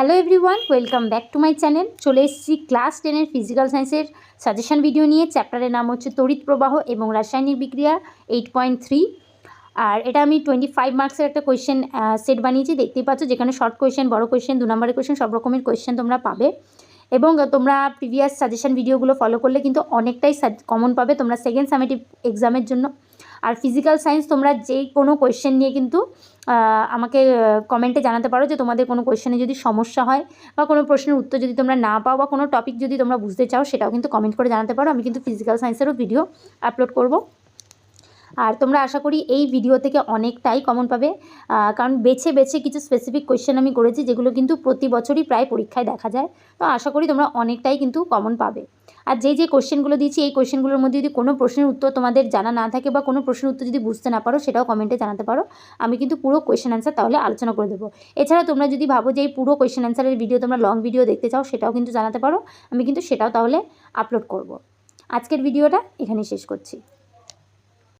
Hello everyone welcome back to my channel চলে এসেছি class টেনের ফিজিক্যাল সায়েন্সের সাজেশন ভিডিও নিয়ে। চ্যাপ্টারের নাম হচ্ছে তড়িৎ প্রবাহ এবং রাসায়নিক বিক্রিয়া এইট পয়েন্ট থ্রি আর এটা আমি টোয়েন্টি ফাইভ মার্কসের একটা কোয়েশ্চেন সেট বানিয়েছি। দেখতেই পাচ্ছ যেখানে শর্ট কোয়েশ্চেন বড় কোয়েশ্চেন দু নম্বরের কোয়েশ্চেন সব রকমের কোয়েশ্চেন তোমরা পাবে। এবং তোমরা প্রিভিয়াস সাজেশন ভিডিওগুলো ফলো করলে কিন্তু অনেকটাই কমন পাবে। তোমরা সেকেন্ড সামেটিভ এক্সামের জন্য আর ফিজিক্যাল সায়েন্স তোমরা যে কোনো কোয়েশ্চেন নিয়ে কিন্তু আমাকে কমেন্টে জানাতে পারো যে তোমাদের কোনো কোয়েশ্চেনে যদি সমস্যা হয় বা কোনো প্রশ্নের উত্তর যদি তোমরা না পাও বা কোনো টপিক যদি তোমরা বুঝতে চাও সেটাও কিন্তু কমেন্ট করে জানাতে পারো। আমি কিন্তু ফিজিক্যাল সায়েন্সেরও ভিডিও আপলোড করব। আর তোমরা আশা করি এই ভিডিও থেকে অনেকটাই কমন পাবে। কারণ বেছে বেছে কিছু স্পেসিফিক কোয়েশ্চেন আমি করেছি যেগুলো কিন্তু প্রতি বছরই প্রায় পরীক্ষায় দেখা যায়। তো আশা করি তোমরা অনেকটাই কিন্তু কমন পাবে। আর যে যে কোশ্চেনগুলো দিয়েছি, এই কোশ্চেনগুলোর মধ্যে যদি কোনো প্রশ্নের উত্তর তোমাদের জানা না থাকে বা কোনো প্রশ্নের উত্তর যদি বুঝতে না পারো, সেটাও কমেন্টে জানাতে পারো। আমি কিন্তু পুরো কোয়েশ্চেন অ্যান্সার তাহলে আলোচনা করে দেবো। এছাড়া তোমরা যদি ভাবো যে এই পুরো কোয়েশ্চেন অ্যান্সারের ভিডিও তোমরা লং ভিডিও দেখতে চাও, সেটাও কিন্তু জানাতে পারো। আমি কিন্তু সেটাও তাহলে আপলোড করব। আজকের ভিডিওটা এখানেই শেষ করছি।